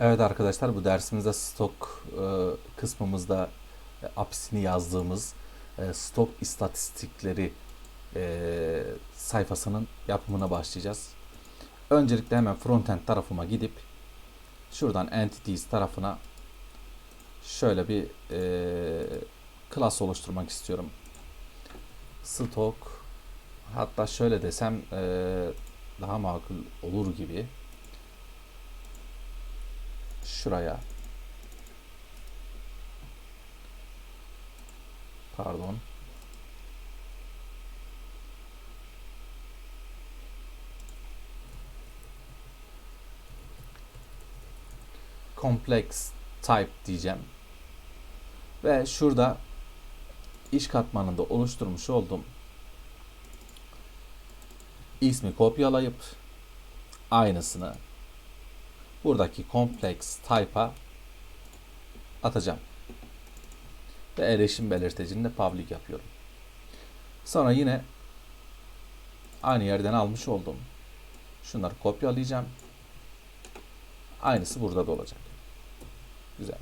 Evet arkadaşlar bu dersimizde stok e, kısmımızda e, apisini yazdığımız e, stok istatistikleri e, sayfasının yapımına başlayacağız. Öncelikle hemen frontend tarafıma gidip şuradan entities tarafına şöyle bir e, class oluşturmak istiyorum. Stok hatta şöyle desem daha makul olur gibi şuraya. Pardon. Complex type diyeceğim. Ve şurada iş katmanında oluşturmuş olduğum ismi kopyalayıp aynısını buradaki complex type'a atacağım. Ve erişim belirtecini de public yapıyorum. Sonra yine aynı yerden almış oldum. Şunları kopyalayacağım. Aynısı burada da olacak. Güzel.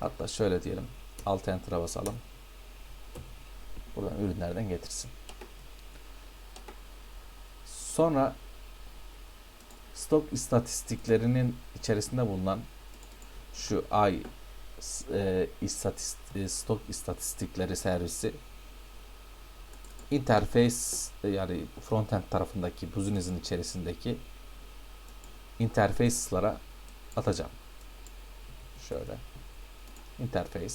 Hatta şöyle diyelim. Alt Enter'a basalım. Buradan ürünlerden getirsin. Sonra stok istatistiklerinin içerisinde bulunan şu ay e, istatist, e, stok istatistikleri servisi interface e, yani frontend tarafındaki business'in içerisindeki interface'lara atacağım. Şöyle. Interface.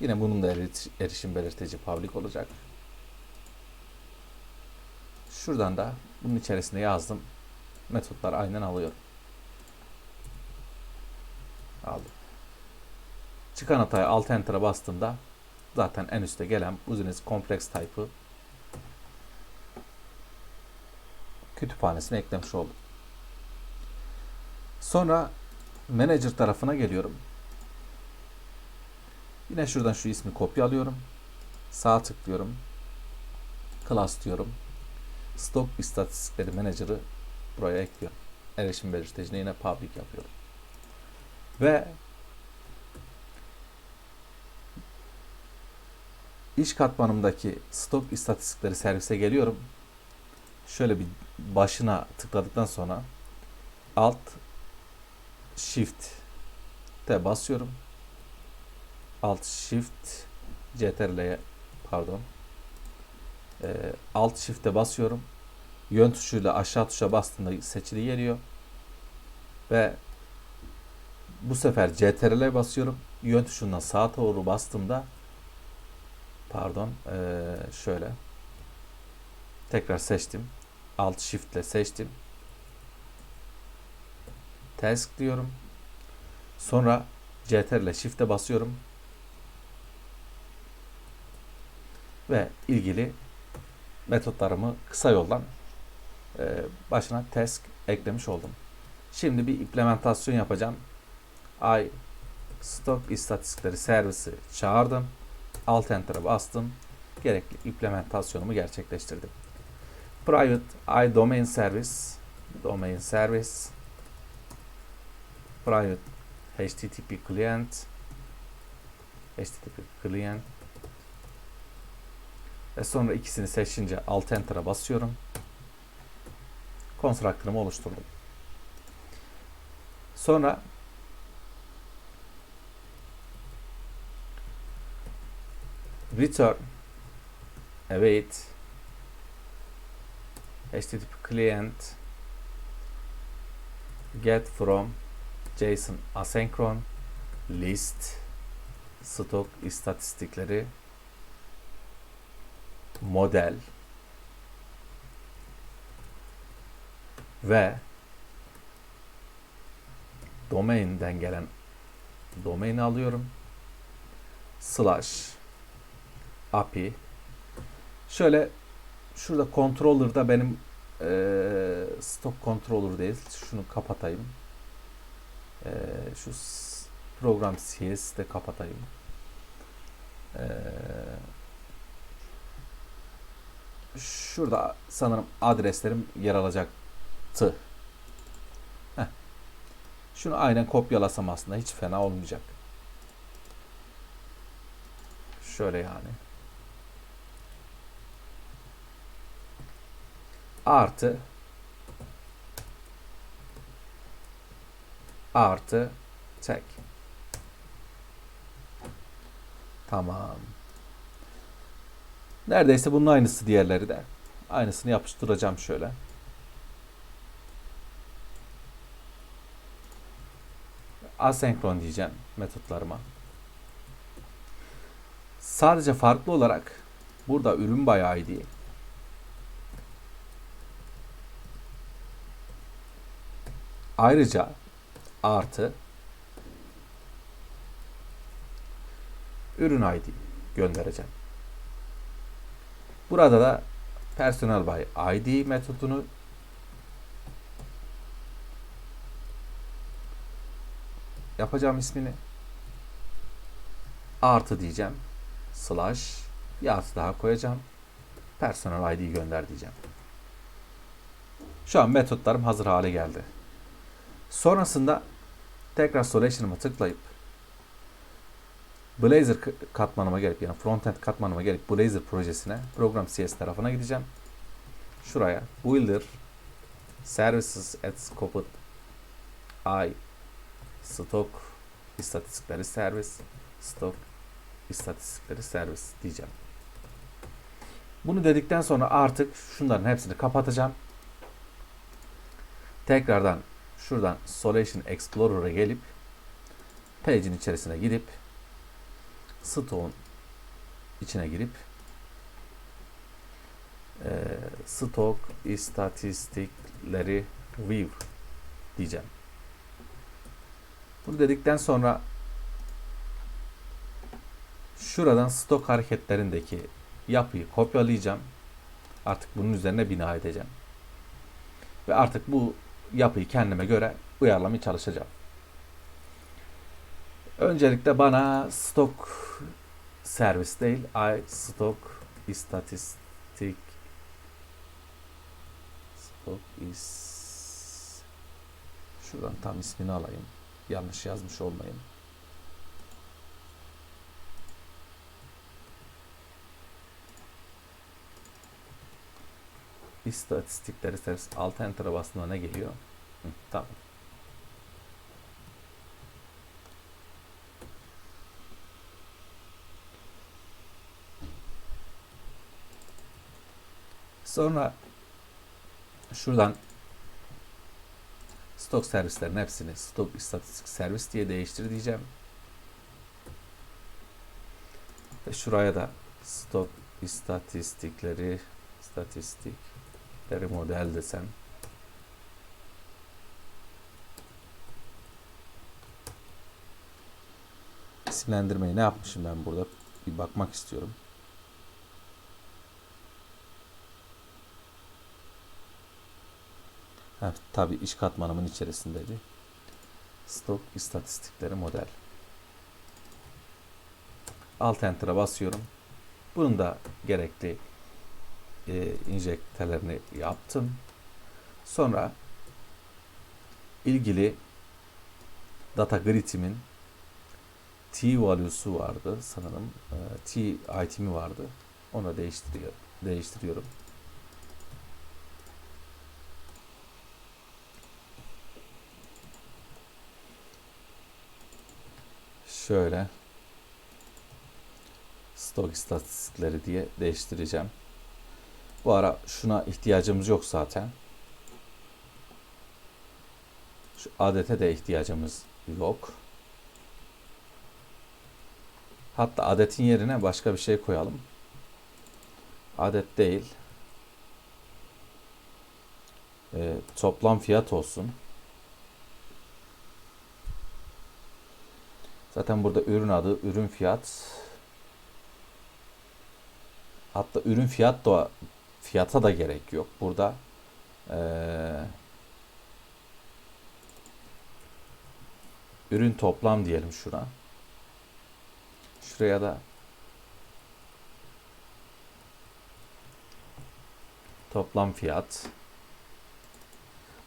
Yine bunun da eriş- erişim belirteci public olacak. Şuradan da bunun içerisinde yazdım. Metotlar aynen alıyorum. Aldım. Çıkan hataya alt enter'a bastığımda zaten en üstte gelen business complex type'ı kütüphanesine eklemiş oldum. Sonra manager tarafına geliyorum. Yine şuradan şu ismi kopyalıyorum. Sağ tıklıyorum. Class diyorum. Stok istatistikleri manager'ı buraya ekliyorum. Erişim belirtecini yine public yapıyorum. Ve iş katmanımdaki stok istatistikleri servise geliyorum. Şöyle bir başına tıkladıktan sonra alt shift te basıyorum. Alt shift ctrl'ye pardon e, alt shift'e basıyorum. Yön tuşuyla aşağı tuşa bastığında seçili geliyor. Ve bu sefer CTRL'e basıyorum. Yön tuşundan sağa doğru bastığımda pardon e, şöyle tekrar seçtim. Alt shift ile seçtim. Task diyorum. Sonra CTRL shift'e basıyorum. Ve ilgili metotlarımı kısa yoldan e, başına task eklemiş oldum. Şimdi bir implementasyon yapacağım. I stock istatistikleri servisi çağırdım. Alt enter'a bastım. Gerekli implementasyonumu gerçekleştirdim. Private I domain service domain service private HTTP client HTTP client ve sonra ikisini seçince Alt Enter'a basıyorum. Constructor'ımı oluşturdum. Sonra return await HTTP client get from JSON asynchron list stok istatistikleri model ve domain'den gelen domaini alıyorum. Slash API şöyle şurada controller'da benim eee stock controller değil. Şunu kapatayım. Eee, şu program CS'i de kapatayım. Eee şurada sanırım adreslerim yer alacaktı. Heh, Şunu aynen kopyalasam aslında hiç fena olmayacak. Şöyle yani. Artı artı tek. Tamam. Neredeyse bunun aynısı diğerleri de. Aynısını yapıştıracağım şöyle. Asenkron diyeceğim metotlarıma. Sadece farklı olarak burada ürün bayağı ID Ayrıca artı ürün ID göndereceğim. Burada da personel by ID metodunu yapacağım ismini artı diyeceğim slash bir artı daha koyacağım personel ID gönder diyeceğim. Şu an metotlarım hazır hale geldi. Sonrasında tekrar solution'ıma tıklayıp Blazor katmanıma gelip yani frontend katmanıma gelip Blazor projesine program CS tarafına gideceğim. Şuraya Builder Services at Scoped I Stock istatistikleri servis Stock istatistikleri servis diyeceğim. Bunu dedikten sonra artık şunların hepsini kapatacağım. Tekrardan şuradan Solution Explorer'a gelip page'in içerisine gidip Stone içine girip e, stock istatistikleri view diyeceğim. Bunu dedikten sonra şuradan stok hareketlerindeki yapıyı kopyalayacağım. Artık bunun üzerine bina edeceğim. Ve artık bu yapıyı kendime göre uyarlamaya çalışacağım. Öncelikle bana stok servis değil, I stok istatistik stok is şuradan tam ismini alayım. Yanlış yazmış olmayayım. İstatistikleri servis alt enter'a bastığında ne geliyor? Hı, tamam. Sonra şuradan stok servislerin hepsini stok istatistik servis diye değiştir diyeceğim. Ve şuraya da stok istatistikleri istatistikleri model desem. İsimlendirmeyi ne yapmışım ben burada? Bir bakmak istiyorum. Ha, tabii iş katmanımın içerisindeydi. Stok istatistikleri model. Alt enter'a basıyorum. Bunun da gerekli e, injektelerini yaptım. Sonra ilgili data grid'imin t value'su vardı sanırım. E, t item'i vardı. Onu değiştiriyor, değiştiriyorum. Şöyle stok istatistikleri diye değiştireceğim. Bu ara şuna ihtiyacımız yok zaten. Şu adete de ihtiyacımız yok. Hatta adetin yerine başka bir şey koyalım. Adet değil. Ee, toplam fiyat olsun. Zaten burada ürün adı, ürün fiyat. Hatta ürün fiyat da fiyata da gerek yok. Burada ee, ürün toplam diyelim şuna. Şuraya da toplam fiyat.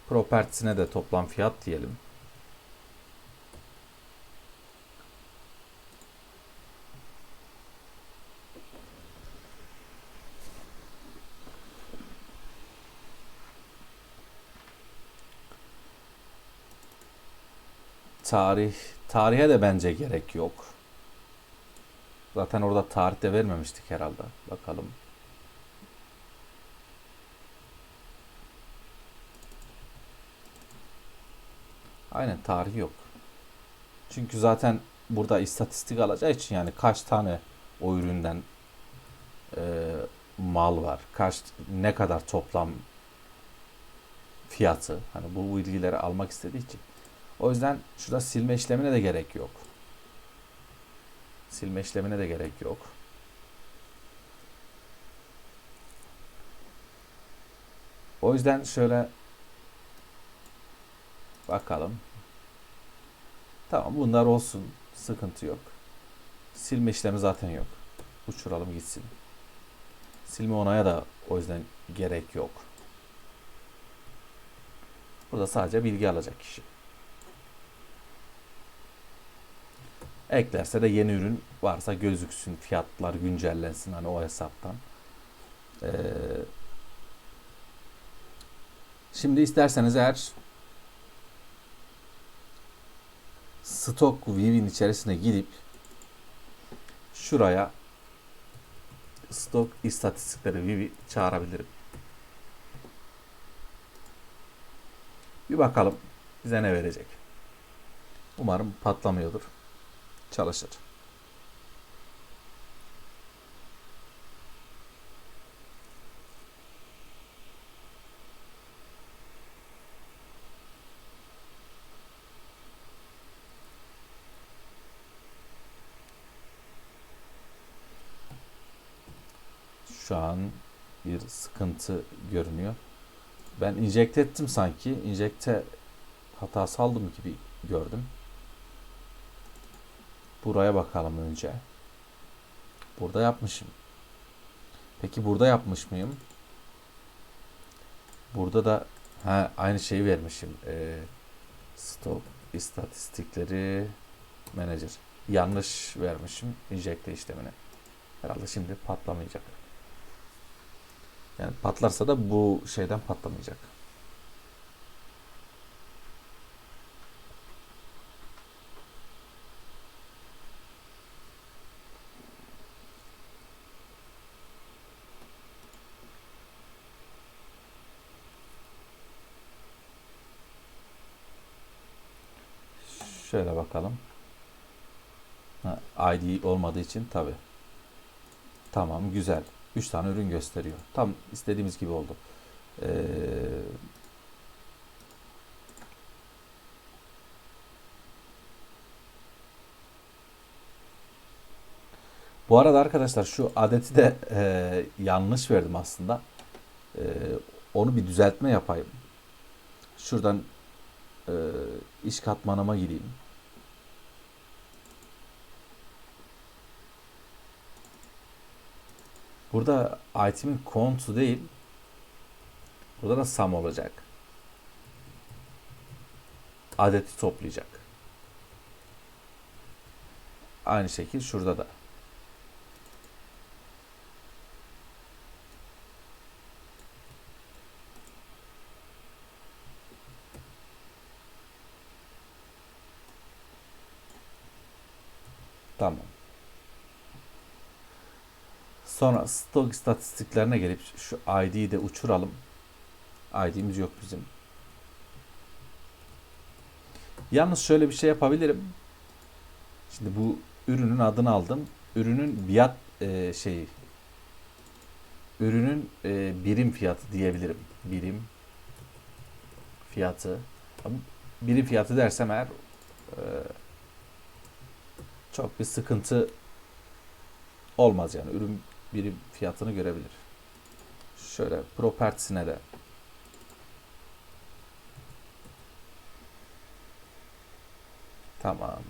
Propertiesine de toplam fiyat diyelim. Tarih tarihe de bence gerek yok. Zaten orada tarih de vermemiştik herhalde. Bakalım. Aynen tarih yok. Çünkü zaten burada istatistik alacağı için yani kaç tane o üründen e, mal var, kaç ne kadar toplam fiyatı hani bu bilgileri almak istediği için. O yüzden şurada silme işlemine de gerek yok. Silme işlemine de gerek yok. O yüzden şöyle bakalım. Tamam bunlar olsun. Sıkıntı yok. Silme işlemi zaten yok. Uçuralım gitsin. Silme onaya da o yüzden gerek yok. Burada sadece bilgi alacak kişi. Eklerse de yeni ürün varsa gözüksün, fiyatlar güncellensin hani o hesaptan. Ee, şimdi isterseniz eğer stok view'in içerisine gidip şuraya stok istatistikleri view'i çağırabilirim. Bir bakalım bize ne verecek. Umarım patlamıyordur. Çalışır. Şu an bir sıkıntı görünüyor. Ben injekte ettim sanki. Injekte hatasaldım gibi gördüm. Buraya bakalım önce. Burada yapmışım. Peki burada yapmış mıyım? Burada da ha, aynı şeyi vermişim. Ee, stop istatistikleri manager. Yanlış vermişim injekte işlemini. Herhalde şimdi patlamayacak. Yani patlarsa da bu şeyden patlamayacak. Şöyle bakalım. Ha, ID olmadığı için tabi. Tamam güzel. 3 tane ürün gösteriyor. Tam istediğimiz gibi oldu. Ee, bu arada arkadaşlar şu adeti de e, yanlış verdim aslında. E, onu bir düzeltme yapayım. Şuradan e, iş katmanıma gireyim. Burada item'in konutu değil. Burada da sum olacak. Adeti toplayacak. Aynı şekil şurada da. Tamam. Sonra stok istatistiklerine gelip şu ID'yi de uçuralım. ID'miz yok bizim. Yalnız şöyle bir şey yapabilirim. Şimdi bu ürünün adını aldım. Ürünün biat e, şeyi ürünün e, birim fiyatı diyebilirim. Birim fiyatı. Birim fiyatı dersem eğer e, çok bir sıkıntı olmaz yani. Ürün birim fiyatını görebilir. Şöyle propertiesine de Tamam.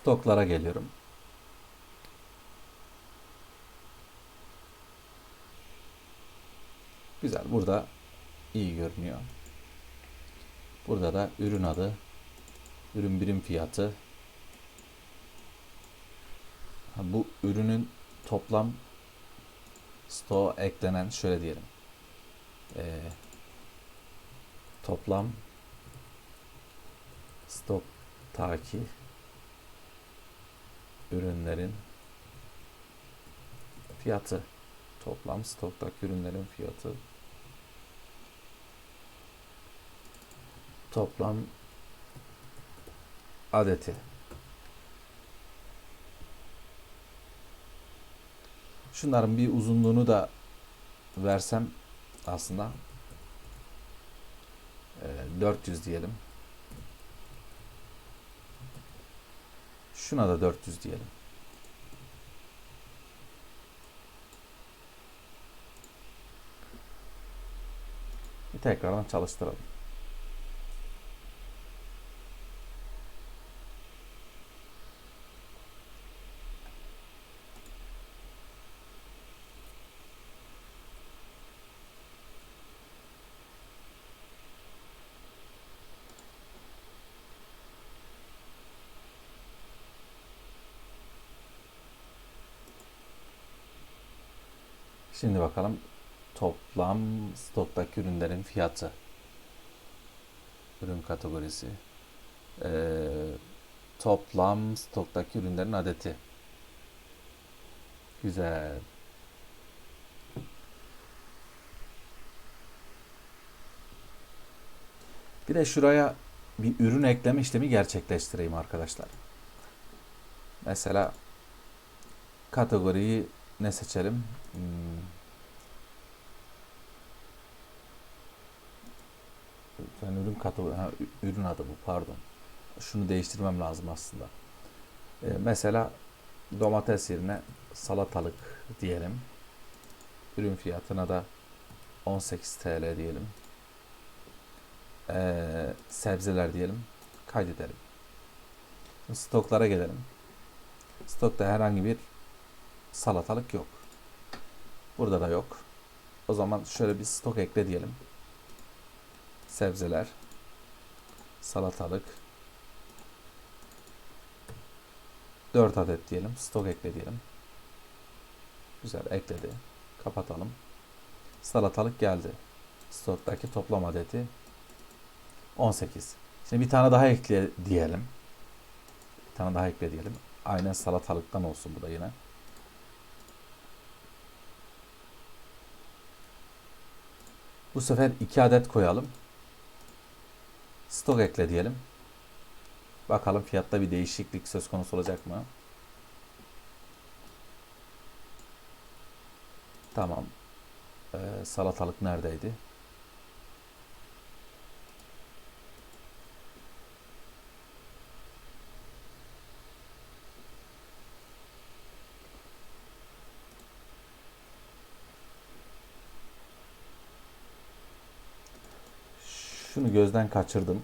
Stoklara geliyorum. Güzel. Burada iyi görünüyor. Burada da ürün adı, ürün birim fiyatı. Bu ürünün toplam stoğa eklenen şöyle diyelim. Ee, toplam stoktaki ürünlerin fiyatı. Toplam stoktaki ürünlerin fiyatı. Toplam adeti. Şunların bir uzunluğunu da versem aslında e, 400 diyelim şuna da 400 diyelim Bir tekrardan çalıştıralım. Şimdi bakalım toplam stoktaki ürünlerin fiyatı. Ürün kategorisi. Ee, toplam stoktaki ürünlerin adeti. Güzel. Bir de şuraya bir ürün ekleme işlemi gerçekleştireyim arkadaşlar. Mesela kategoriyi ne seçelim? Hmm. Ben ürün kategori, ha, ürün adı bu pardon. Şunu değiştirmem lazım aslında. Ee, mesela domates yerine salatalık diyelim. Ürün fiyatına da 18 TL diyelim. Ee, sebzeler diyelim. Kaydedelim. Stoklara gelelim. Stokta herhangi bir salatalık yok. Burada da yok. O zaman şöyle bir stok ekle diyelim. Sebzeler, salatalık, 4 adet diyelim. Stok ekle diyelim. Güzel ekledi. Kapatalım. Salatalık geldi. Stoktaki toplam adeti 18. Şimdi bir tane daha ekle diyelim. Bir tane daha ekle diyelim. Aynen salatalıktan olsun bu da yine. Bu sefer 2 adet koyalım. Stok ekle diyelim. Bakalım fiyatta bir değişiklik söz konusu olacak mı? Tamam. Ee, salatalık neredeydi? Şunu gözden kaçırdım.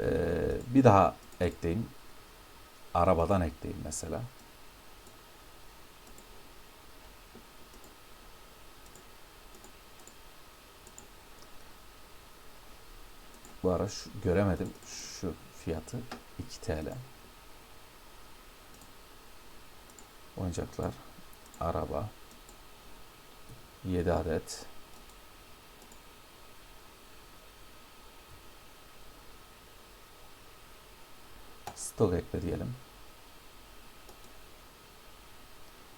Ee, bir daha ekleyin. Arabadan ekleyin mesela. Bu ara şu, göremedim şu fiyatı 2 TL. Oyuncaklar, araba, 7 adet. Stok ekle diyelim.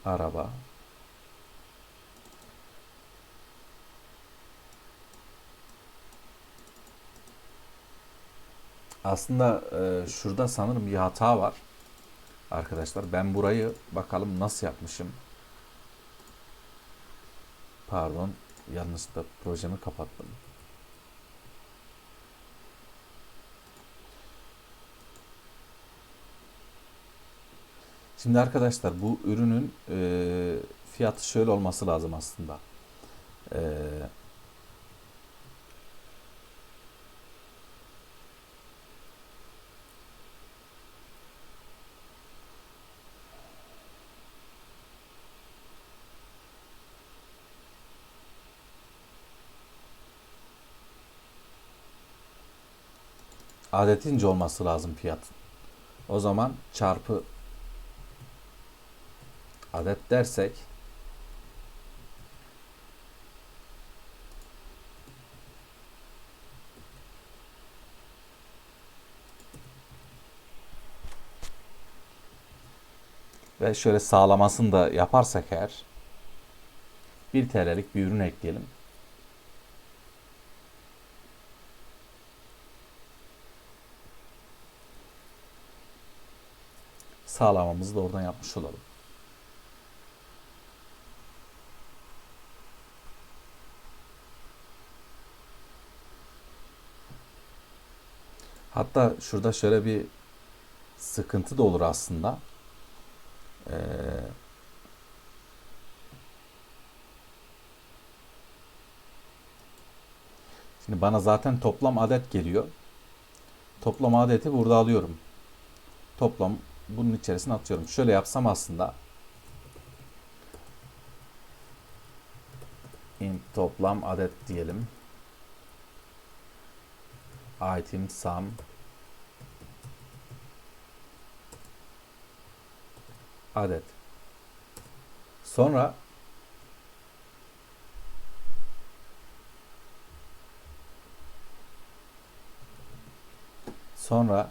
Araba. Aslında e, şurada sanırım bir hata var. Arkadaşlar ben burayı bakalım nasıl yapmışım. Pardon yanlışlıkla projemi kapattım. Şimdi arkadaşlar bu ürünün e, fiyatı şöyle olması lazım aslında. E, adetince olması lazım fiyat. O zaman çarpı adet dersek ve şöyle sağlamasını da yaparsak eğer 1 TL'lik bir ürün ekleyelim. Sağlamamızı da oradan yapmış olalım. Hatta şurada şöyle bir sıkıntı da olur aslında. Ee, şimdi bana zaten toplam adet geliyor. Toplam adeti burada alıyorum. Toplam bunun içerisine atıyorum. Şöyle yapsam aslında int toplam adet diyelim. Item sum adet. Sonra sonra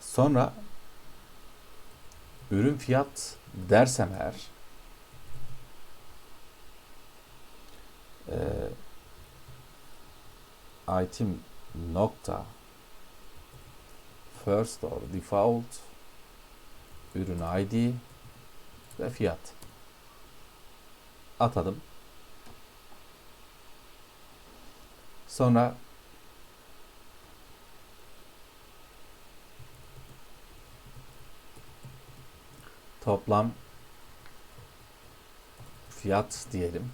sonra ürün fiyat dersem eğer e, item nokta first or default ürün ID ve fiyat atadım. Sonra toplam fiyat diyelim.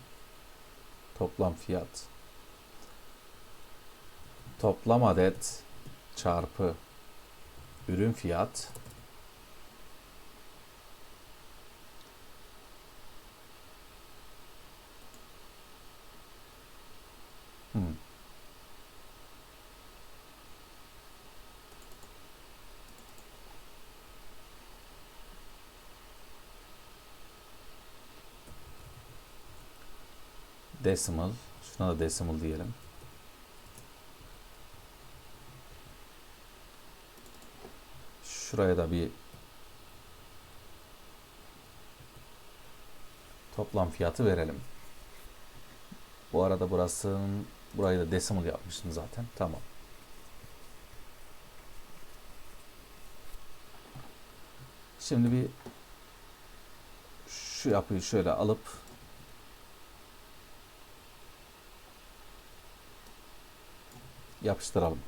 Toplam fiyat. Toplam adet çarpı ürün fiyat Hmm. Decimal. Şuna da decimal diyelim. Şuraya da bir toplam fiyatı verelim. Bu arada burası burayı da decimal yapmıştım zaten. Tamam. Şimdi bir şu yapıyı şöyle alıp yapıştıralım.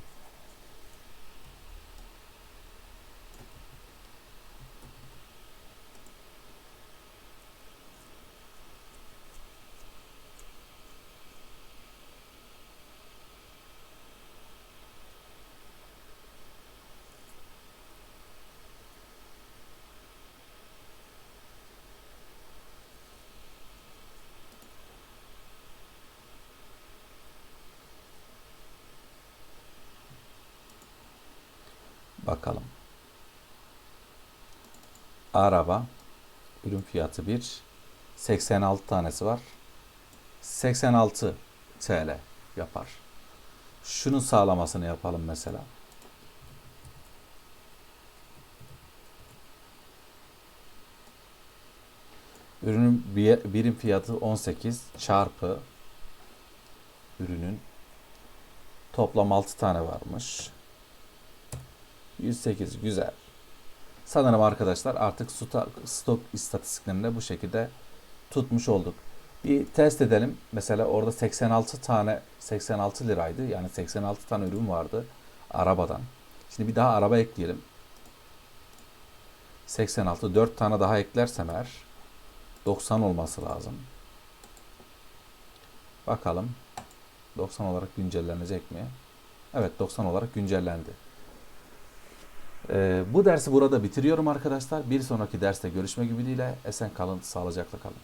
Bakalım. Araba ürün fiyatı 1. 86 tanesi var. 86 TL yapar. Şunun sağlamasını yapalım mesela. Ürünün birim fiyatı 18 çarpı ürünün toplam 6 tane varmış. 108 güzel. Sanırım arkadaşlar artık stok istatistiklerini bu şekilde tutmuş olduk. Bir test edelim. Mesela orada 86 tane 86 liraydı. Yani 86 tane ürün vardı arabadan. Şimdi bir daha araba ekleyelim. 86 4 tane daha eklersem eğer 90 olması lazım. Bakalım 90 olarak güncellenecek mi? Evet 90 olarak güncellendi. Ee, bu dersi burada bitiriyorum arkadaşlar. Bir sonraki derste görüşmek ümidiyle esen kalın, sağlıcakla kalın.